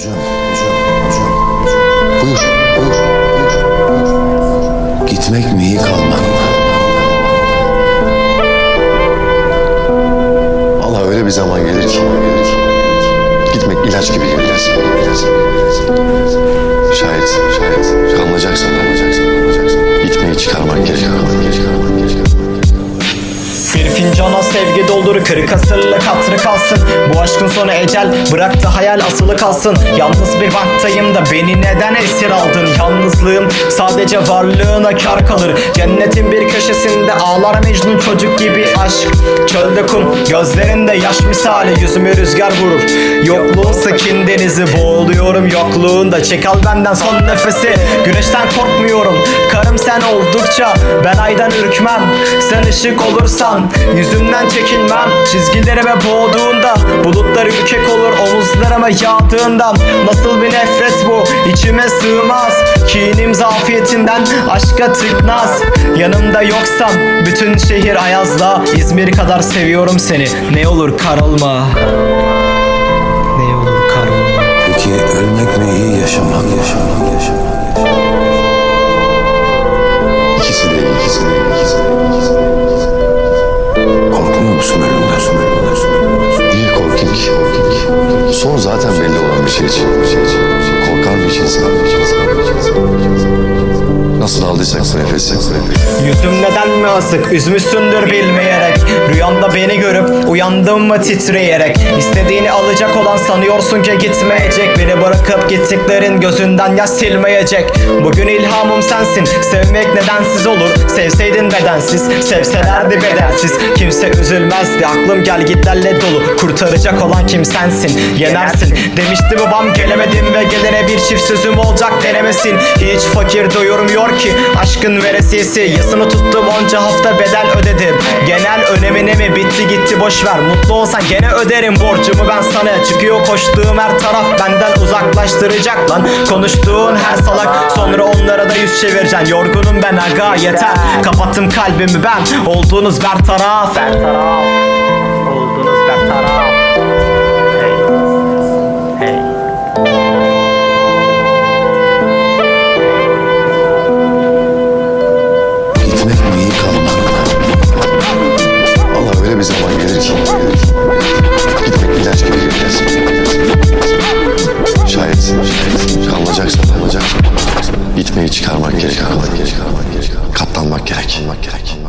Hocam, hocam, hocam. Buyur, buyur, buyur. Gitmek mi iyi kalmak mı? Allah öyle bir zaman gelir ki. Gitmek ilaç gibi gelir. Sevgi doldur kırık asırlık hatırı kalsın. Bu aşkın sonu ecel bıraktı hayal asılı kalsın. Yalnız bir vaktayım da beni neden esir aldın? Yalnızlığım sadece varlığına kar kalır. Cennetin bir köşesinde ağlar Mecnun çocuk gibi aşk. Çölde kum gözlerinde yaş misali. Yüzüme rüzgar vurur Yokluğun sakin denizi boğuluyorum yokluğunda Çek al benden son nefesi. Güneşten korkmuyorum. Karım sen oldukça ben aydan ürkmem. Sen ışık olursan yüzümden çekinmem. Çizgilerime boğduğunda bulutlar ürkek olur. Omuzlarıma yağdığından Nasıl bir nefret bu? İçime sığmaz. Kinim zafiyetinden aşka tıknaz. Yanımda yoksan bütün şehir ayazla. İzmir kadar seviyorum seni. Ne olur karılma ölmek mi iyi yaşamak, yaşamak, yaşamak? İkisi de ikisi de ikisi de ikisi de. Korkmuyor musun ölümden, ölümden, ölümden? Niye korkayım ki? Son zaten belli olan bir şey için. Korkar mı hiç insan? Nasıl aldıysak bu nefesi, Yüzüm neden asık üzmüşsündür bilmeyerek. Rüyamda beni görüp uyandım mı titreyerek. İstediğini alacak olan sanıyorsun ki gitmeyecek. Beni bırakıp gittiklerin gözünden yaş silmeyecek. Bugün ilhamım sensin sevmek nedensiz olur. Sevseydin bedensiz sevselerdi bedensiz Kimse üzülmezdi aklım gel gitlerle dolu. Kurtaracak olan kim sensin? Yenersin. Demişti babam gelemedim ve gelene bir çift sözüm olacak denemesin. Hiç fakir doyurmuyor ki aşkın veresiyesi. Yasını tuttum onca hafta bedel ödedim. Genel önemine mi bitti gitti boş ver. Mutlu olsan gene öderim borcumu ben sana. Çıkıyor koştuğum her taraf benden uzaklaştıracak lan. Konuştuğun her salak sonra onlara da yüz çevireceksin. Yorgunum ben aga yeter. Kapattım kalbimi ben. Olduğunuz bertaraf Fitneyi çıkarmak gerek. Katlanmak gerek. Katlanmak gerek.